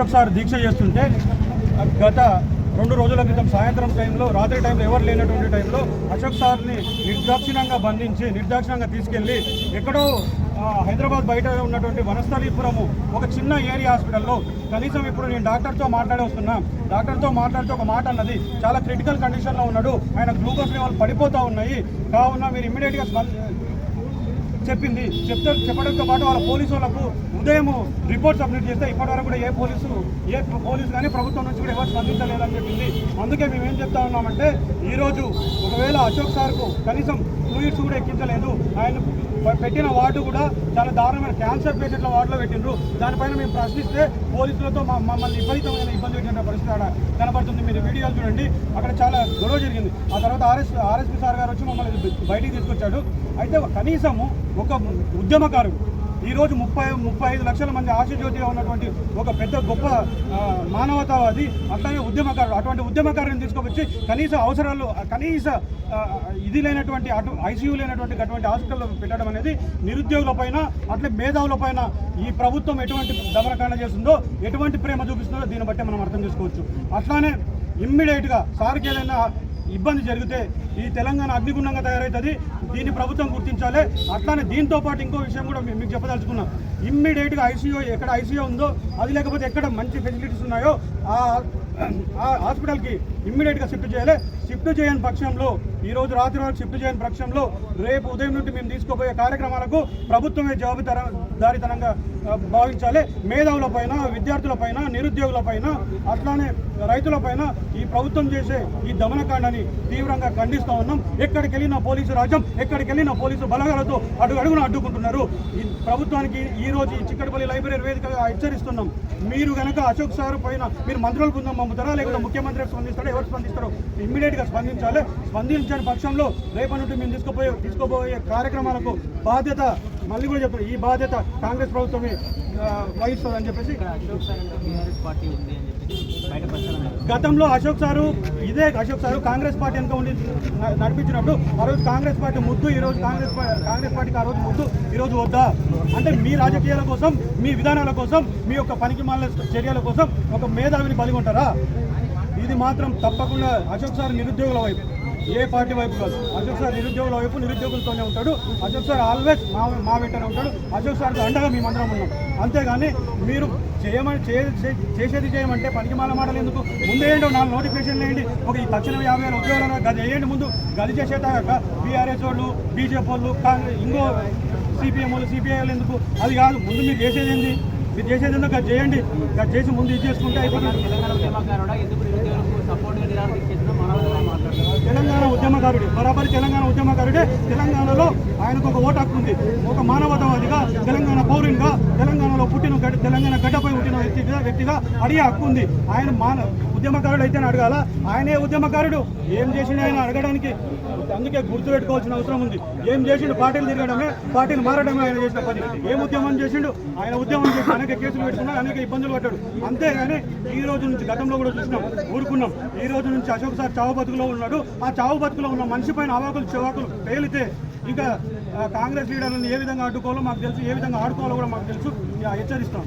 Ashok sir దీక్ష చేస్తుంటే గత రెండు రోజుల క్రితం సాయంత్రం టైంలో రాత్రి టైంలో ఎవరు లేనటువంటి టైంలో అశోక్ సార్ని నిర్దాక్షిణంగా బంధించి నిర్దాక్షిణంగా తీసుకెళ్ళి ఎక్కడో హైదరాబాద్ బయట ఉన్నటువంటి వనస్థలీపురము ఒక చిన్న ఏరియా హాస్పిటల్లో కనీసం ఇప్పుడు నేను డాక్టర్తో మాట్లాడే వస్తున్నా డాక్టర్తో మాట్లాడితే ఒక మాట అన్నది చాలా క్రిటికల్ కండిషన్లో ఉన్నాడు ఆయన గ్లూకోజ్ లెవెల్ పడిపోతూ ఉన్నాయి కావున మీరు ఇమ్మీడియట్గా చెప్పింది. చెప్తే చెప్పడంతో పాటు వాళ్ళ పోలీసు వాళ్ళకు ఉదయం రిపోర్ట్ సబ్మిట్ చేస్తే ఇప్పటివరకు కూడా ఏ పోలీసు ఏ పోలీసు కానీ ప్రభుత్వం నుంచి కూడా ఎవరు స్పందించలేదని చెప్పింది. అందుకే మేము ఏం చెప్తా ఉన్నామంటే ఈరోజు ఒకవేళ అశోక్ సార్కు కనీసం ఫ్లూయిడ్స్ కూడా ఎక్కించలేదు. ఆయన పెట్టిన వార్డు కూడా చాలా దారుణమైన క్యాన్సర్ పేషెంట్ల వార్డులో పెట్టిండ్రు. దానిపైన మేము ప్రశ్నిస్తే పోలీసులతో మమ్మల్ని విపరీతమైన ఇబ్బంది పెట్టిన పరిస్థితి ఆడ కనబడుతుంది. మీరు వీడియోలు చూడండి. అక్కడ చాలా గొడవ జరిగింది. ఆ తర్వాత ఆర్ఎస్ ఆర్ఎస్పీ సార్ గారు వచ్చి మమ్మల్ని బయటికి తీసుకొచ్చాడు. అయితే కనీసము ఒక ఉద్యమకారుడు ఈరోజు ముప్పై ముప్పై ఐదు లక్షల మంది ఆశజ్యోతిగా ఉన్నటువంటి ఒక పెద్ద గొప్ప మానవతావాది అట్లానే ఉద్యమకారుడు. అటువంటి ఉద్యమకారుని తీసుకొచ్చి కనీస అవసరాలు కనీస ఇది లేనటువంటి అటు ఐసీయూ లేనటువంటి అటువంటి హాస్పిటల్లో పెట్టడం అనేది నిరుద్యోగుల పైన అట్లే మేధావుల పైన ఈ ప్రభుత్వం ఎటువంటి దమనకాండ చేస్తుందో ఎటువంటి ప్రేమ చూపిస్తుందో దీన్ని బట్టి మనం అర్థం చేసుకోవచ్చు. అట్లానే ఇమ్మీడియట్గా సార్కి ఏదైనా ఇబ్బంది జరిగితే ఈ తెలంగాణ అగ్నిగుండంగా తయారవుతుంది దీన్ని ప్రభుత్వం గుర్తించాలి. అట్లానే దీంతో పాటు ఇంకో విషయం కూడా మీకు చెప్పదలుచుకున్నాం. ఇమ్మీడియట్గా ఐసీయూ ఎక్కడ ఐసీయూ ఉందో అది లేకపోతే ఎక్కడ మంచి ఫెసిలిటీస్ ఉన్నాయో ఆ ఆ హాస్పిటల్కి ఇమ్మీడియట్గా షిఫ్ట్ చేయాలి. షిఫ్ట్ చేయని పక్షంలో ఈ రోజు రాత్రి వరకు షిఫ్ట్ చేయని పక్షంలో రేపు ఉదయం నుండి మేము తీసుకోబోయే కార్యక్రమాలకు ప్రభుత్వమే జవాబుదార దారితనంగా భావించాలి. మేధావుల పైన విద్యార్థుల పైన నిరుద్యోగుల పైన అట్లానే రైతుల పైన ఈ ప్రభుత్వం చేసే ఈ దమనకాండని తీవ్రంగా ఖండిస్తూ. ఉన్నాం. ఎక్కడికి వెళ్ళిన పోలీసు రాజ్యం ఎక్కడికి వెళ్ళిన పోలీసు బలగాలతో అడుగు అడుగున అడ్డుకుంటున్నారు. ప్రభుత్వానికి ఈ రోజు ఈ చిక్కడపల్లి లైబ్రరీ వేదికగా హెచ్చరిస్తున్నాం. మీరు గనక అశోక్ సార్ పైన మీరు మంత్రుల బృందం పంపుతారా? లేకపోతే ముఖ్యమంత్రి స్పందిస్తారో ఎవరు స్పందిస్తారో ఇమ్మీడియట్గా స్పందించాలి. స్పందించని పక్షంలో రేపటి నుండి మేము తీసుకోపోయే తీసుకోబోయే కార్యక్రమాలకు బాధ్యత మళ్ళీ కూడా చెప్తారు ఈ బాధ్యత కాంగ్రెస్ ప్రభుత్వమే చెప్పేసి ఉంది అని చెప్పి బయట ప్రచారం గతంలో అశోక్ సారు ఇదే అశోక్ సారు కాంగ్రెస్ పార్టీ వెనుక ఉండి నడిపించినప్పుడు ఆ రోజు కాంగ్రెస్ పార్టీ ముద్దు ఈ రోజు కాంగ్రెస్ కాంగ్రెస్ పార్టీకి ఆ రోజు ముద్దు ఈ రోజు వద్దా? అంటే మీ రాజకీయాల కోసం మీ విధానాల కోసం మీ యొక్క పనికి మాల చర్యల కోసం ఒక మేధావిని బలిగొంటారా? ఇది మాత్రం తప్పకుండా అశోక్ సార్ నిరుద్యోగుల వైపు. ఏ పార్టీ వైపు కాదు. అశోక్ సార్ నిరుద్యోగుల వైపు నిరుద్యోగులతోనే ఉంటాడు. అశోక్ సార్ ఆల్వేస్ మా మా వెంటనే ఉంటాడు. అశోక్ సార్కి అండగా మేమందరం ఉన్నాం. అంతేగాని మీరు చేయమని చే- చేసేది చేయమంటే పనికిమాల మాటలు ఎందుకు? ముందు ఏంటో నాలుగు నోటిఫికేషన్లు వేయండి. ఒక ఈ తక్షణ యాభై వేల ఉద్యోగాలు గది వేయండి ముందు. గది చేసేదాకా బీఆర్ఎస్ వాళ్ళు బీజేపీ వాళ్ళు కాంగ్రెస్ ఇంకో సిపిఎం వాళ్ళు సిపిఐ వాళ్ళు ఎందుకు? అది కాదు. ముందు మీరు చేసేది ఏంటి మీరు చేసేది ఎందుకు? చేయండి. గది చేసి ముందు ఇది చేసుకుంటే అయిపోతుంది తెలంగాణ ఉద్యమకారుడా ఎందుకు నిరుద్యోగులకు సపోర్ట్గా నిరాకరణ చేసిన మనోహర్ మాట్లాడుతున్నారు తెలంగాణ ఉద్యమకారుడే బరాబరి తెలంగాణ ఉద్యమకారుడే తెలంగాణలో ఆయనకు ఒక ఓటు హక్కు ఉంది. ఒక మానవతావాదిగా తెలంగాణ పౌరునిగా తెలంగాణలో పుట్టిన తెలంగాణ గడ్డపై పుట్టిన వ్యక్తిగా వ్యక్తిగా అడిగే హక్కు ఉంది. ఆయన మాన ఉద్యమకారుడు అయితేనే అడగాల. ఆయనే ఉద్యమకారుడు. ఏం చేసిండు ఆయన అడగడానికి? అందుకే గుర్తుపెట్టుకోవాల్సిన అవసరం ఉంది. ఏం చేసిండు? పార్టీలు తిరగడమే పార్టీలు మారడమే ఆయన చేసిన పని. ఏం ఉద్యమం చేసిండు? ఆయన ఉద్యమం చేసి అనేక కేసులు పెట్టుకున్నాడు అనేక ఇబ్బందులు పడ్డాడు. అంతేగాని ఈ రోజు నుంచి గతంలో కూడా చూసినాం ఊరుకున్నాం. ఈ రోజు నుంచి అశోక్ సార్ చావు బతుకులో ఉన్నాడు. ఆ చావు బతుకులో ఉన్న మనిషి పైన అవాకులు చెవాకులు పేలితే ఇంకా కాంగ్రెస్ లీడర్లను ఏ విధంగా అడ్డుకోవాలో మాకు తెలుసు ఏ విధంగా ఆడుకోవాలో కూడా మాకు తెలుసు. హెచ్చరిస్తాం.